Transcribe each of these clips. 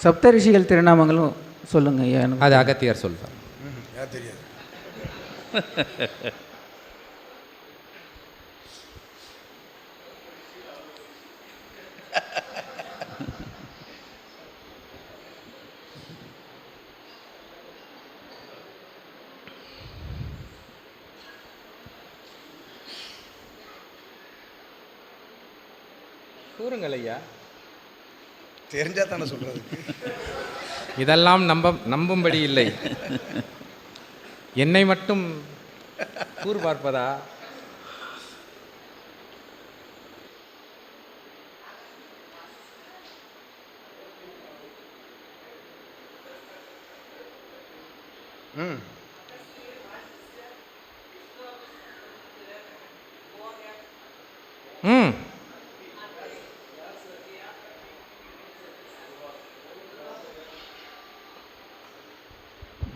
சப்தரிஷிகள் திருநாமங்களும் சொல்லுங்க ஐயா எனக்கு. அது அகத்தியர் சொல்வார் யார் தெரியாது கூறுங்கள் ஐயா தெரிஞ்சா தானே சொல்றதுக்கு இதெல்லாம் நம்ப நம்பும்படி இல்லை. என்னை மட்டும் கூறு பார்ப்பதா? ம். ம்.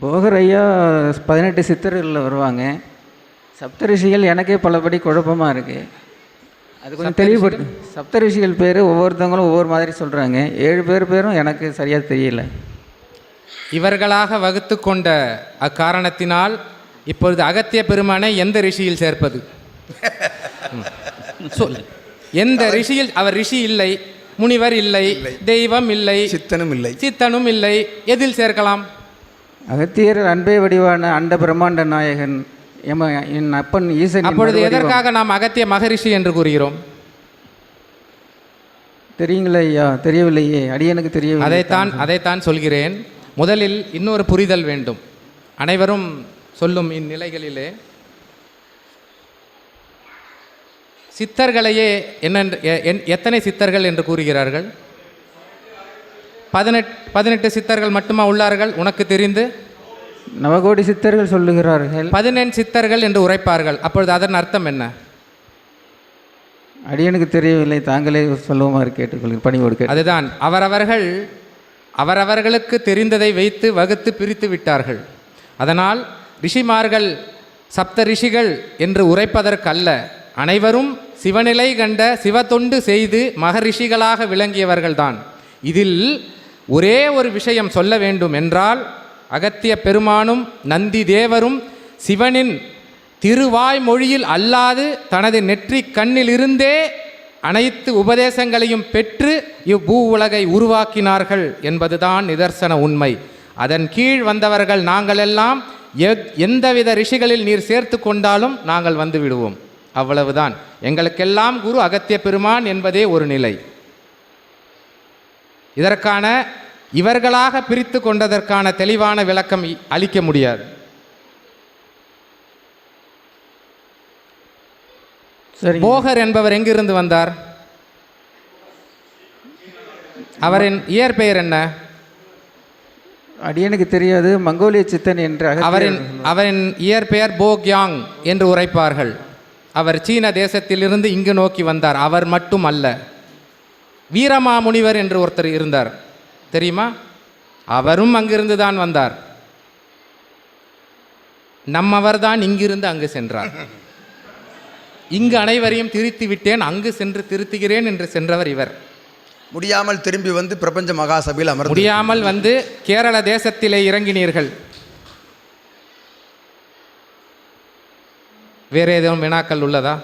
போகர் ஐயா பதினெட்டு சித்தர்களில் வருவாங்க. சப்தரிஷிகள் எனக்கே பலபடி குழப்பமாக இருக்குது அது கொஞ்சம் தெளிவுபட்டு சப்தரிஷிகள் பேர் ஒவ்வொருத்தவங்களும் ஒவ்வொரு மாதிரி சொல்கிறாங்க ஏழு பேர் பேரும் எனக்கு சரியாக தெரியல. இவர்களாக வகுத்து கொண்ட அக்காரணத்தினால் இப்பொழுது அகத்திய பெருமானை எந்த ரிஷியில் சேர்ப்பது. சொல் எந்த ரிஷியில் அவர் ரிஷி இல்லை முனிவர் இல்லை. தெய்வம் இல்லை சித்தனும் இல்லை. சித்தனும் இல்லை எதில் சேர்க்கலாம்? அகத்தியர் அன்பே வடிவான அண்ட பிரம்மாண்ட நாயகன் எம என் அப்பன் ஈசன் அப்பொழுது எதற்காக நாம் அகத்திய மகரிஷி என்று கூறுகிறோம்? தெரியுங்களா ஐயா தெரியவில்லையே அடியனுக்கு தெரியவில்லை. அதைத்தான் அதைத்தான் சொல்கிறேன். முதலில் இன்னொரு புரிதல் வேண்டும். அனைவரும் சொல்லும் இந்நிலைகளிலே. சித்தர்களையே என்ன எத்தனை சித்தர்கள் என்று கூறுகிறார்கள்? பதினெட் பதினெட்டு சித்தர்கள் மட்டுமா உள்ளார்கள்? உனக்கு தெரிந்து? நவகோடி சித்தர்கள் சொல்லுகிறார்கள். பதினெண் சித்தர்கள் என்று உரைப்பார்கள். அப்பொழுது அதன் அர்த்தம் என்ன? அடியனுக்கு தெரியவில்லை. தாங்களே சொல்லுமாறு கேட்டுக்கொள்கிறேன் பணிவோடு அதுதான். அவரவர்கள் அவரவர்களுக்கு தெரிந்ததை வைத்து வகுத்து பிரித்து விட்டார்கள். அதனால் ரிஷிமார்கள் சப்த ரிஷிகள் என்று உரைப்பதற்கல்ல. அனைவரும் சிவநிலை கண்ட சிவத்தொண்டு செய்து மகரிஷிகளாக விளங்கியவர்கள்தான். இதில் ஒரே ஒரு விஷயம் சொல்ல வேண்டும் என்றால் அகத்திய பெருமானும் நந்தி தேவரும் சிவனின் திருவாய்மொழியில் அல்லாது தனது நெற்றி கண்ணிலிருந்தே அனைத்து உபதேசங்களையும் பெற்று இவ்வூ உலகை உருவாக்கினார்கள் என்பதுதான் நிதர்சன உண்மை. அதன் கீழ் வந்தவர்கள் நாங்களெல்லாம் எத் எந்தவித ரிஷிகளில் நீர் சேர்த்து கொண்டாலும் நாங்கள் வந்து விடுவோம். அவ்வளவுதான். எங்களுக்கெல்லாம் குரு அகத்திய பெருமான் என்பதே ஒரு நிலை. இதற்கான இவர்களாக பிரித்து கொண்டதற்கான தெளிவான விளக்கம் அளிக்க முடியாது. போகர் என்பவர் எங்கிருந்து வந்தார்? அவரின் இயற்பெயர் என்ன? அடியனுக்கு தெரியாது மங்கோலிய சித்தன் என்று அவரின் அவரின் இயற்பெயர் போக்யாங் என்று உரைப்பார்கள். அவர் சீன தேசத்திலிருந்து இங்கு நோக்கி வந்தார். அவர் மட்டும் அல்ல. வீரமாமுனிவர் என்று ஒருத்தர் இருந்தார். தெரியுமா? அவரும் அங்கிருந்து தான் வந்தார். நம்மவர் தான் இங்கிருந்து அங்கு சென்றார். இங்கு அனைவரையும் திருத்தி விட்டேன் அங்கு சென்று திருத்துகிறேன் என்று சென்றவர் இவர். முடியாமல் திரும்பி வந்து பிரபஞ்ச மகாசபையில் அமர்ந்து முடியாமல் வந்து கேரள தேசத்திலே இறங்கினீர்கள். வேறு ஏதேனும் வினாக்கள் உள்ளதா?